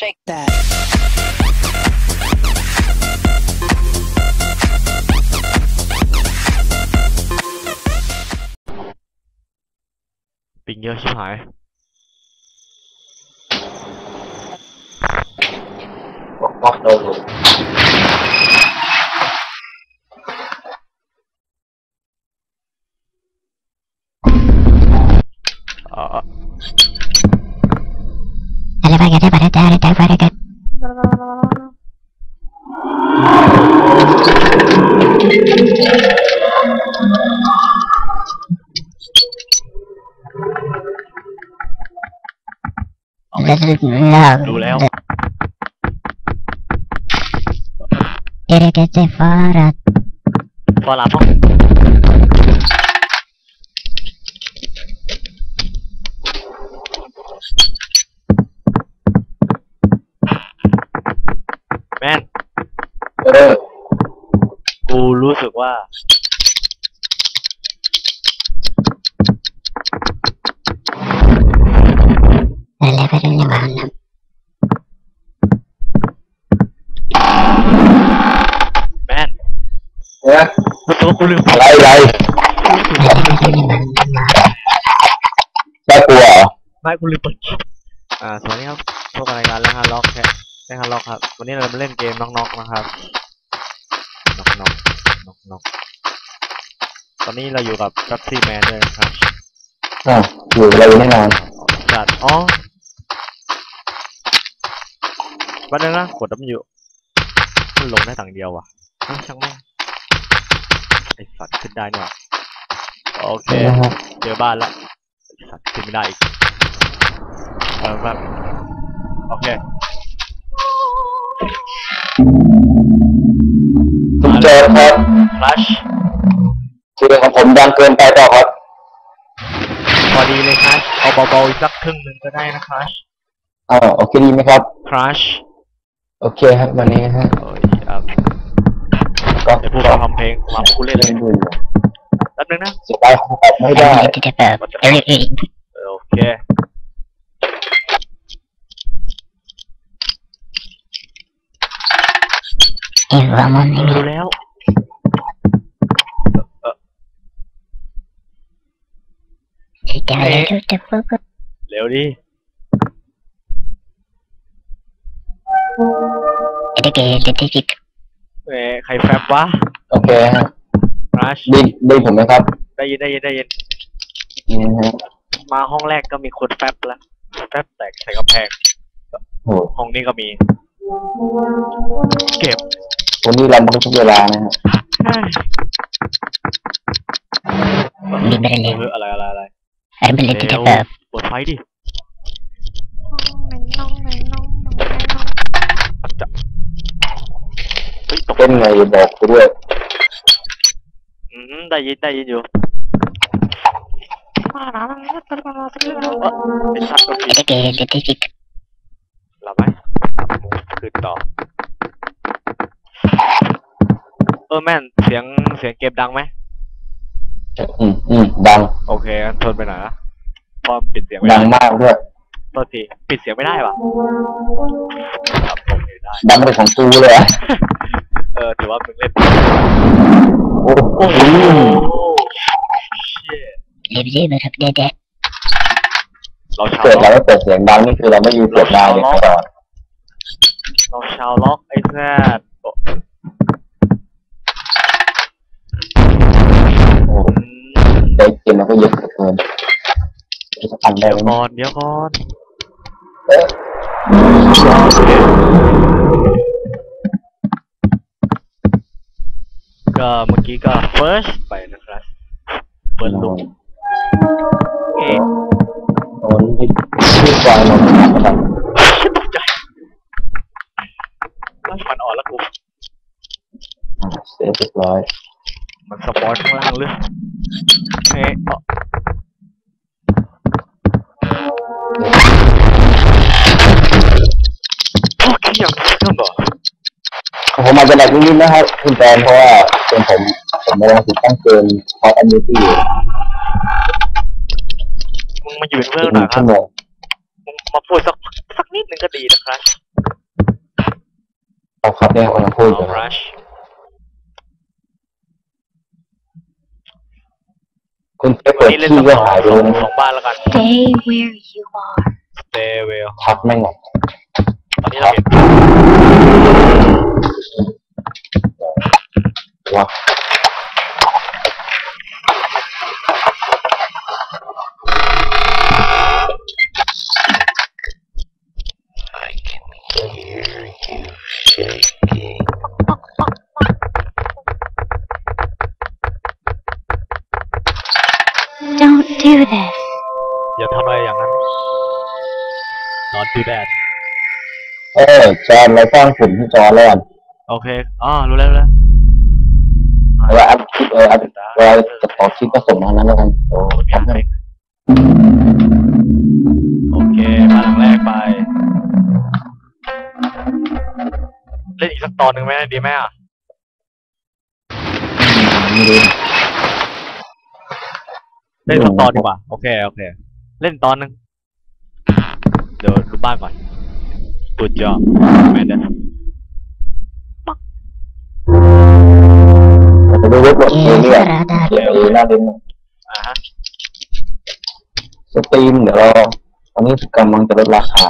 Shake that. ปิงเยอะชิบ ดูแล้วฟอลาพ่อง แมนเออ กูรู้สึกว่าแมนเนี่ยรู้สึกว่ากูลืมอะไรอะไรน่ากลัวเหรอ ไม่กูลืมเปิดคลิปอ่าสวัสดีครับพบกับรายการแรงฮาร์ล็อกแค่แรงฮาร์ล็อกครับ วันนี้เราจะมาเล่นเกมน็อกๆนะครับน็อกน็อกน็อกน็อกตอนนี้เราอยู่กับจับซี่แมนด้วยนะครับอะอยู่อะไรแน่นอนจัดอ๋อวันนึงนะกด W มันลงได้ต่างเดียวว่ะเอ้าช่างแม่งไอสัตว์ขึ้นได้เนี่ยว่ะโอเคนะฮะเจอบ้านละไอ้สัตว์ขึ้นไม่ได้อีกเออแบบโอเค จรครับคลัชเสียงของผมดังเกินไปเปล่าครับ พอดีเลยคลัชเอาเบาๆอีกสักครึ่งหนึ่งก็ได้นะคลัชอ่าโอเคดีไหมครับคลัชโอเคครับวันนี้นะฮะโอ้ยอะก็เดี๋ยวพูดเราทำเพลงมาพูดเล่นเลยดูแป๊บนึงนะเสียดายค งตอบไม่ได้เออโอเครู้แล้วเร็วดิเอ้ยใครแฟบวะโอเคฮะคลัชดีดีผมไหมครับ ได้ยินได้ยินได้ยินนี่นะฮะมาห้องแรกก็มีคนแฟบแล้วแฟบแตกใส่กำแพงโหห้องนี้ก็มี เก็บ วันนี้รันทุกเวลานะฮะเฮ้ยเอออะไรอะไรอะไรเร็วเปิดไฟดิจะเฮ้ยตกเป็นไงบอกกูด้วยอืมได้ยินได้ยินอยู่เอ้อไอ้สัตว์ก็ผิดหลับไหมคืนต่อ เออแม่นเสียงเสียงเกมดังไหมอืมอืมดังโอเคงั้นทนไปหน่อยนะเพอปิดเสียงไม่ดัได้งมากด้วยโทษทีปิดเสียงไม่ได้ปะครับโอเคได้ ดังเป็นของกูเลยอะเออถือว่ามึงเล่นโอ้โหโอ้โหเชี่ยเราชาวเกิดล็เราอกไม่เปิดเสียงดังนี่คือเราไม่อยู่เปิดได้เลยตลอดเราชาวล็อกไอ้แซ่ดโอ้ โอ้โห อื มใจเกมมันก็เยอะเหลือเกินจะทำได้เดี๋ยวไหมก่อนเดี๋ยวก่อนเออโอเคก็เมื่อกี้ก็ first ไปนะครับ เปิดลุกเอ๊ะโอ้ยที่วางลงนะครับตกใจแล้วฟันอ่อนแล้วกู เสร็จเรียบร้อย มันสปอยข้างล่างหรือ เอ๊ะเอ้าโอเคอย่างเริ่มเหรอของผมอาจจะแบบนิดๆนะครับ คุณแฟนเพราะว่าเป็นผมผมกำลังติดตั้งเกมคอร์ดอันนี้ที่อยู่มึงมาอยู่เป็นเพื่อนหหน่นึ่อยงครัชั่บวโมงมึงมาพูดสักสักนิดหนึ่งก็ดีนะครับเอาครับเนี่ยกำลังพูดอยู่ เอา นะ rush คุณไปวันเปิดนี้เล่นที่สักก็สองหายไปสเลองยนะสองบ้านแล้วกัน Stay where you are. stay well ทักแม่งอะตอนนี้เราเห็นว้า do that เออจอนเราสร้างกลุ่มที่จอนแล้วกันโอเคอ๋อรู้แล้วรู้แล้วเวลาอัพคลิปเอออัพเวลาจะขอคลิปก็ส่งมานั้นแล้วกันโอ้ทำให้โอเคมาหลังแรกไป เล่นอีกสักตอนหนึ่งไหมดีไหมอะไม่รู้เล่นสักตอนดีกว่า โอเค โอเค เล่นตอนหนึ่ง เดี๋ยวดูบ้านก่อนกูจอแมนเดนเราจะดูเว็บหมดเองเนี่ยเดี๋ยวเอน่าเล่นอ่าฮะสตรีมเดี๋ยวเราตอนนี้กำลังจะลดราคา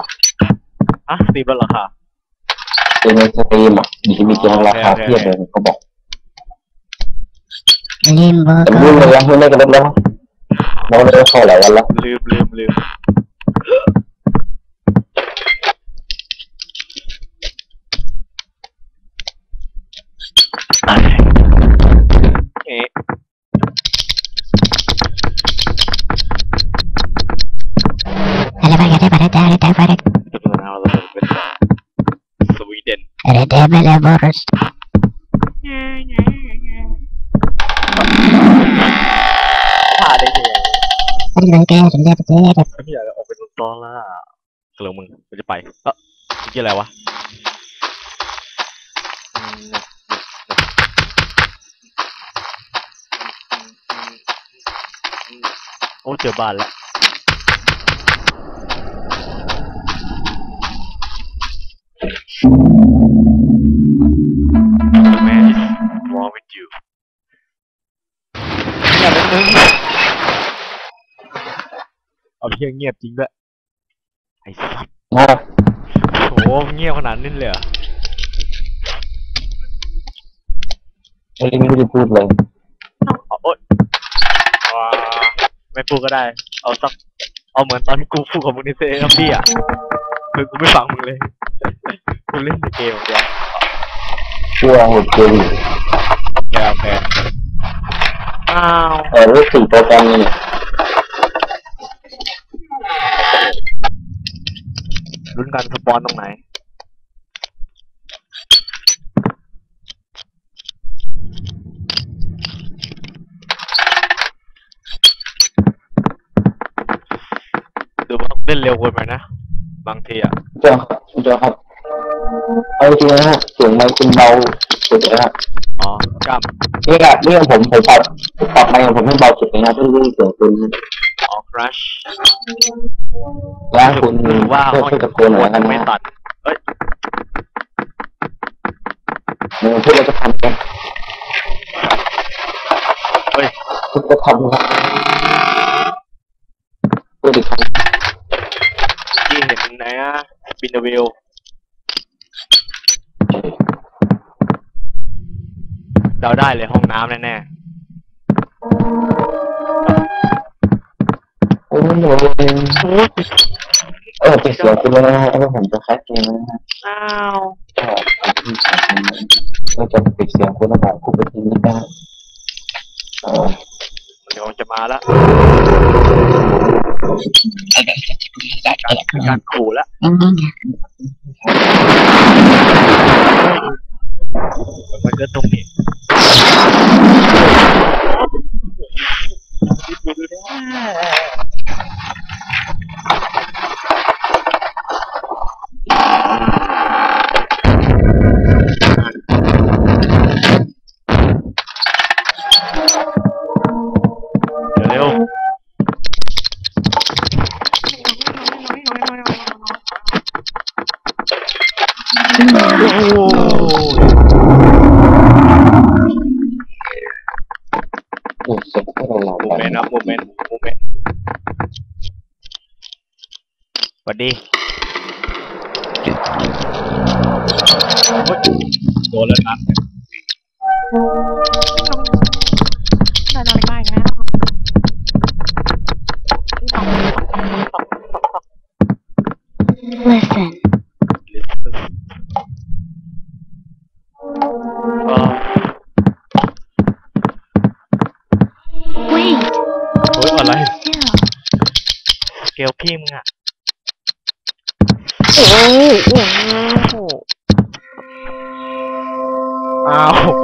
อะตีลดราคาเกมในสตรีมอะอยู่ที่มีเกมราคาเทียบเลยเขาบอก Limbo แต่ไม่รู้เลยยังไม่ได้กันลดแล้วเราไม่ได้เข้าหลายวันแล้วลืมลืมลืม เป็นอะไรเราเป็นสวีเดนผ่าได้ยังไงไม่อยากจะออกไปดูตอนละกลัวมึงกูจะไปเอ้อนี่อะไรวะอืมโอ้เจอบ้านแล้ว เป็นมึงเอาเพียงเงียบจริงด้วยไอ้สัสนะโหเงียบขนาดนี้เลยเหรอไม่ได้ไม่ได้พูดเลยเอาโอ๊ยว้าไม่พูดก็ได้ เอาสัก เอาเหมือนตอนที่กูพูดกับมึงในเซนัมบี้อะคือกูไม่ฟังมึงเลย กูเล่นในเกมอย่างเดียวชั่วหดเกมโอเคโอเค อ้าวเออรู้สี่โปรแกรมนี่ลุ้นกันสปอนตรงไหน ดูว่าเล่นเร็วเกินไปนะ บางทีอะเจ้าครับเจ้าครับ เอาจริงนะฮะเสียงไมค์คุณเบาสุดเลยฮะอ๋อ กล้ามนี่อะนี่ของผมผมปรับปรับไมค์ของผมให้เบาสุดเลยนะเพื่อที่เสียงคุณอ๋อ crash ร่างคุณหรือว่าเพื่อห้องเพื่อตะโกนหน่อยกันไม่นะตัดเอ้ยเออพูดแล้วจะทำกันเฮ้ยพูดจะทำครับพูดอีกครั้งที่เห็นไหนอะบินเดวิล เดาได้เลยห้องน้ำแน่โอ้ยโอ้ยเออปิดเสียงคุณแล้วนะฮะแล้วผมจะแคสเกมแล้วนะฮะๆอ้าวก็จะปิดเสียงคุณแล้วบอกคุณไปทิ้งไม่ได้เออเดี๋ยวจะมาแล้วการการขู่แล้วมันก็ตรง đi Đồ lên mặt Không Này Wait. Tối vào. Kéo Kim ạ. อ้โหอ้าว